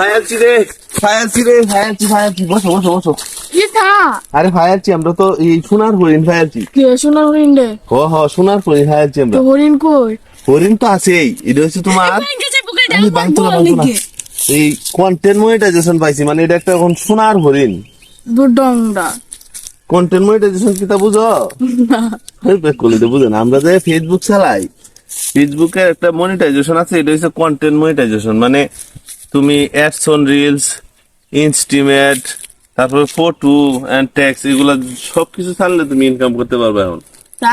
ফায়ারছি রে। ফায়ারছি রে ফায়ারছি ফায়ারছি বসো বসো বসো। আরে ফায়ারছি আমরা তো এই সোনার হরিণ ফায়ারছি কে সোনার হরিণ রে? হ হ সোনার হরিণ ফায়ারছি আমরা। হরিণ কই? হরিণ তো আছেই এটা হচ্ছে তোমার আমি বাংলা বাংলা এই কন্টেন্ট মনিটাইজেশন পাইছি মানে এটা একটা এখন সোনার হরিণ। দুডংডা। কন্টেন্ট মনিটাইজেশন কি তা বুঝো? না। আমরা যে ফেসবুক চালাই ফেসবুকে একটা মনিটাইজেশন আছে এটা হচ্ছে কন্টেন্ট মনিটাইজেশন মানে তুমি অ্যাডস অন রিলস ইনস্টিমেট তারপরে ফটো অ্যান্ড ট্যাক্স এগুলা সবকিছু ছাড়লে তুমি ইনকাম করতে পারবে এখন।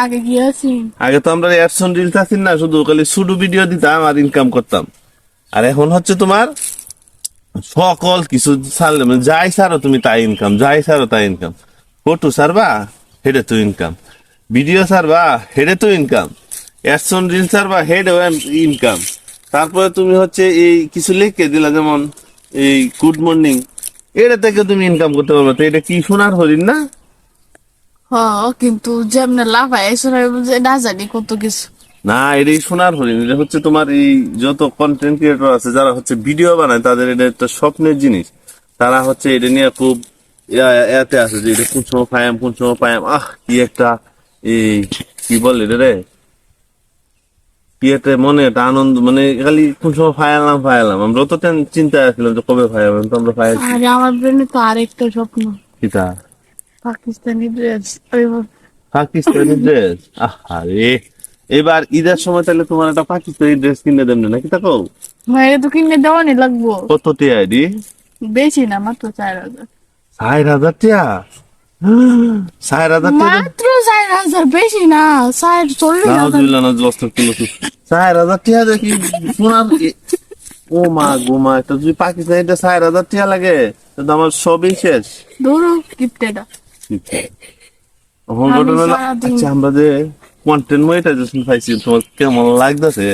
আগে কি আছি আগে তো আমরা অ্যাডস অন রিলস আছি না শুধু খালি শুধু ভিডিও দিতাম আর ইনকাম করতাম। আর এখন হচ্ছে তোমার সকল কিছু ছাড়লে মানে যাই ছাড়ো তুমি তাই ইনকাম যাই ছাড়ো তাই ইনকাম ফটো ছাড়বা হেডে তো ইনকাম ভিডিও ছাড়বা হেডে তো ইনকাম অ্যাডস অন রিলস ছাড়বা হেডে ইনকাম তারপরে তুমি হচ্ছে এই কিছু লিখে দিলা যেমন এই গুড মর্নিং এটা থেকে তুমি ইনকাম করতে পারবে। তো এটা কি সোনার হরিণ না? হ কিন্তু যেমনে লাভ হয় এসরে না জানি কত কিছু। না সোনার হরিণ। এটা হচ্ছে তোমার এই যত কন্টেন্ট ক্রিয়েটর আছে যারা হচ্ছে ভিডিও বানায় তাদের এটা একটা স্বপ্নের জিনিস। তারা হচ্ছে এটা নিয়ে খুব ইয়াতে আছে যে এটা কোন সময় পায়াম কোন সময় পায়াম আহ কি একটা এই কি বলে রে রে? একটা মনে একটা আনন্দ মানে খালি কোন সময় ফায়ালাম ফায়ালাম। আমরা তো চিন্তায় আসলাম যে কবে ফায়ালাম তো আমরা ফায়াল আরে আমার ব্রেনে তো আরেকটা স্বপ্ন। কিতা? পাকিস্তানি ড্রেস। পাকিস্তানি ড্রেস? আরে এবার ঈদের সময় তাহলে তোমার একটা পাকিস্তানি ড্রেস কিনে দেন না কি তাকো? মায়ের তো কিনে দেওয়ানি লাগবো। কত টিআইডি বেশি না মাত্র চার হাজার। ষাট হাজার টিয়া? ষাট হাজার টিয়া মাত্র বেশি না ষাট চল্লিশ হাজার। নাউজুবিল্লাহ নাউজুবিল্লাহ হাজার টিয়া দেখি সোনার ও মা গো মা এটা যদি পাকিস্তানি এটা ষাট হাজার টিয়া লাগে তো আমার সবই শেষ। ধরো গিফটেটা ঘটনা আচ্ছা আমরা যে কন্টেন্ট মনিটাইজেশন পাইছি তোমার কেমন লাগতেছে?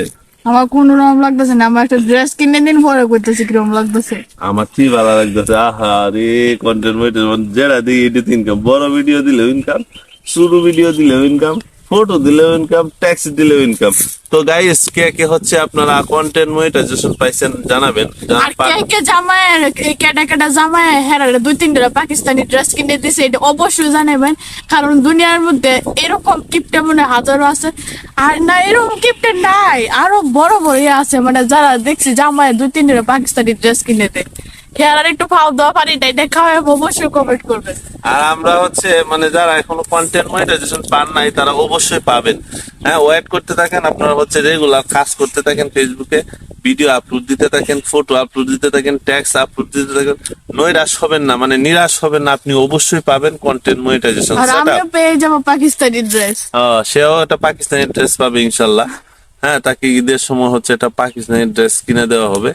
আমার কোন রকম লাগতেছে না আমার একটা ড্রেস কিনে দিন পরে করতেছে কীরকম লাগতেছে। আমার কি ভালো লাগতেছে? আহা রে কন্টেন্ট মনিটাইজেশন যেটা দিই এডিট ইনকাম বড় ভিডিও দিলে ইনকাম শুরু ভিডিও দিলেও ইনকাম ফটো দিলেও ইনকাম ট্যাক্স দিলেও ইনকাম তো গাইস কে কে হচ্ছে আপনারা কন্টেন্ট মনিটাইজেশন পাইছেন জানাবেন। আর কে কে জামায় কেটা কেটা জামায় হেরালে দুই তিনটা পাকিস্তানি ড্রেস কিনে দিছে এটা অবশ্যই জানাবেন। কারণ দুনিয়ার মধ্যে এরকম কিপটে মনে হাজারো আছে। আর না এরকম কিপটে নাই আরও বড় বড় ইয়ে আছে। মানে যারা দেখছি জামায় দুই তিনটা পাকিস্তানি ড্রেস কিনে দেয়। হেরার একটু খাওয়া দাওয়া পানি নাই দেখা হয় অবশ্যই কমেন্ট করবেন। আর আমরা হচ্ছে মানে যারা এখনও কন্টেন্ট মনিটাইজেশন পান নাই তারা অবশ্যই পাবেন। হ্যাঁ ওয়েট করতে থাকেন আপনারা হচ্ছে রেগুলার কাজ করতে থাকেন ফেসবুকে ভিডিও আপলোড দিতে থাকেন ফটো আপলোড দিতে থাকেন ট্যাক্স আপলোড দিতে থাকেন। নৈরাশ হবেন না মানে নিরাশ হবেন না আপনি অবশ্যই পাবেন কন্টেন্ট মনিটাইজেশন আর আমিও পেয়ে যাব পাকিস্তানি ড্রেস সেও একটা পাকিস্তানি ড্রেস পাবে ইনশাল্লাহ। হ্যাঁ তাকে ঈদের সময় হচ্ছে একটা পাকিস্তানি ড্রেস কিনে দেওয়া হবে।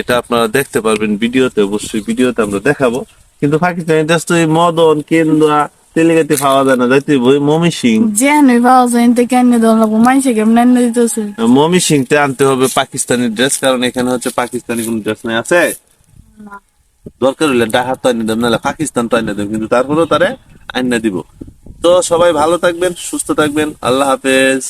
এটা আপনারা দেখতে পারবেন ভিডিওতে অবশ্যই ভিডিওতে আমরা দেখাবো। কিন্তু পাকিস্তানি ড্রেস তো মদন কেন্দুয়া তেলেগাতে পাওয়া যায় না যাইতে ওই মমি সিং। পাওয়া যায় কেন কেমন দিতেছে? মমি সিংতে আনতে হবে পাকিস্তানি ড্রেস কারণ এখানে হচ্ছে পাকিস্তানি কোন ড্রেস নেই আছে? দরকার হলে ডাহার তো আনি দেব নাহলে পাকিস্তান তো আনি দেব কিন্তু তারপরেও তারে আইনা দিব। তো সবাই ভালো থাকবেন সুস্থ থাকবেন আল্লাহ হাফেজ।